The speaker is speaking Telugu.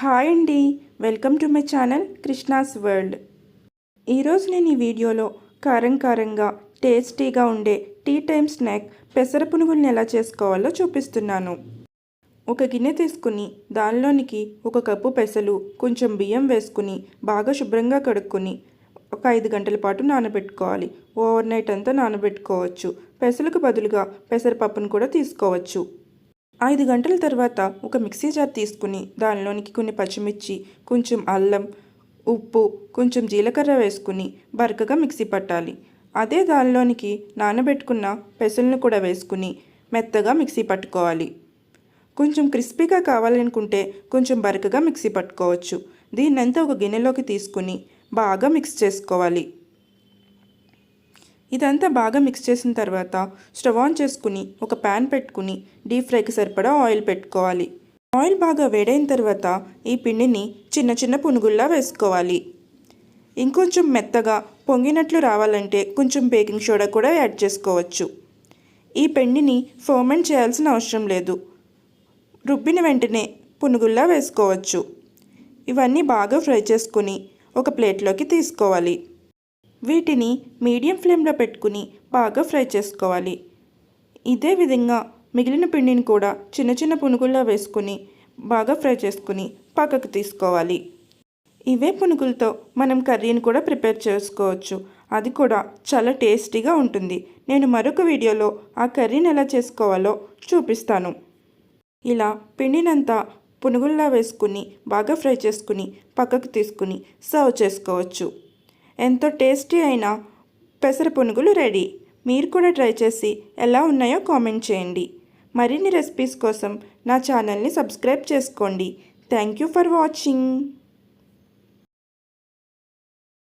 హాయ్ అండి. Welcome to my channel Krishna's world. ఈరోజు నేను ఈ వీడియోలో కారం కారంగా టేస్టీగా ఉండే టీ టైమ్ స్నాక్ పెసర పునుగుల్ని ఎలా చేసుకోవాలో చూపిస్తున్నాను. ఒక గిన్నె తీసుకుని దానిలోనికి ఒక కప్పు పెసలు కొంచెం బియ్యం వేసుకుని బాగా శుభ్రంగా కడుక్కొని ఒక ఐదు గంటల పాటు నానబెట్టుకోవాలి. ఓవర్ నైట్ అంతా నానబెట్టుకోవచ్చు. పెసలకు బదులుగా పెసరపప్పును కూడా తీసుకోవచ్చు. ఐదు గంటల తర్వాత ఒక మిక్సీ జార్ తీసుకుని దానిలోనికి కొన్ని పచ్చిమిర్చి కొంచెం అల్లం ఉప్పు కొంచెం జీలకర్ర వేసుకుని బరకగా మిక్సీ పట్టాలి. అదే దానిలోనికి నానబెట్టుకున్న పెసలను కూడా వేసుకుని మెత్తగా మిక్సీ పట్టుకోవాలి. కొంచెం క్రిస్పీగా కావాలనుకుంటే కొంచెం బరకగా మిక్సీ పట్టుకోవచ్చు. దీన్నంతా ఒక గిన్నెలోకి తీసుకుని బాగా మిక్స్ చేసుకోవాలి. ఇదంతా బాగా మిక్స్ చేసిన తర్వాత స్టవ్ ఆన్ చేసుకుని ఒక ప్యాన్ పెట్టుకుని డీప్ ఫ్రైకి సరిపడా ఆయిల్ పెట్టుకోవాలి. ఆయిల్ బాగా వేడైన తర్వాత ఈ పిండిని చిన్న చిన్న పునుగుల్లా వేసుకోవాలి. ఇంకొంచెం మెత్తగా పొంగినట్లు రావాలంటే కొంచెం బేకింగ్ సోడా కూడా యాడ్ చేసుకోవచ్చు. ఈ పిండిని ఫర్మెంట్ చేయాల్సిన అవసరం లేదు. రుబ్బిన వెంటనే పునుగుల్లా వేసుకోవచ్చు. ఇవన్నీ బాగా ఫ్రై చేసుకుని ఒక ప్లేట్లోకి తీసుకోవాలి. వీటిని మీడియం ఫ్లేమ్లో పెట్టుకుని బాగా ఫ్రై చేసుకోవాలి. ఇదే విధంగా మిగిలిన పిండిని కూడా చిన్న చిన్న పునుగుల్లో వేసుకుని బాగా ఫ్రై చేసుకుని పక్కకు తీసుకోవాలి. ఇవే పునుగులతో మనం కర్రీని కూడా ప్రిపేర్ చేసుకోవచ్చు. అది కూడా చాలా టేస్టీగా ఉంటుంది. నేను మరొక వీడియోలో ఆ కర్రీని ఎలా చేసుకోవాలో చూపిస్తాను. ఇలా పిండినంతా పునుగుల్లా వేసుకుని బాగా ఫ్రై చేసుకుని పక్కకు తీసుకుని సర్వ్ చేసుకోవచ్చు. ఎంతో టేస్టీ అయిన పెసర పునుగులు రెడీ. మీరు కూడా ట్రై చేసి ఎలా ఉన్నాయో కామెంట్ చేయండి. మరిన్ని రెసిపీస్ కోసం నా ఛానల్ని సబ్స్క్రైబ్ చేసుకోండి. Thank you for watching.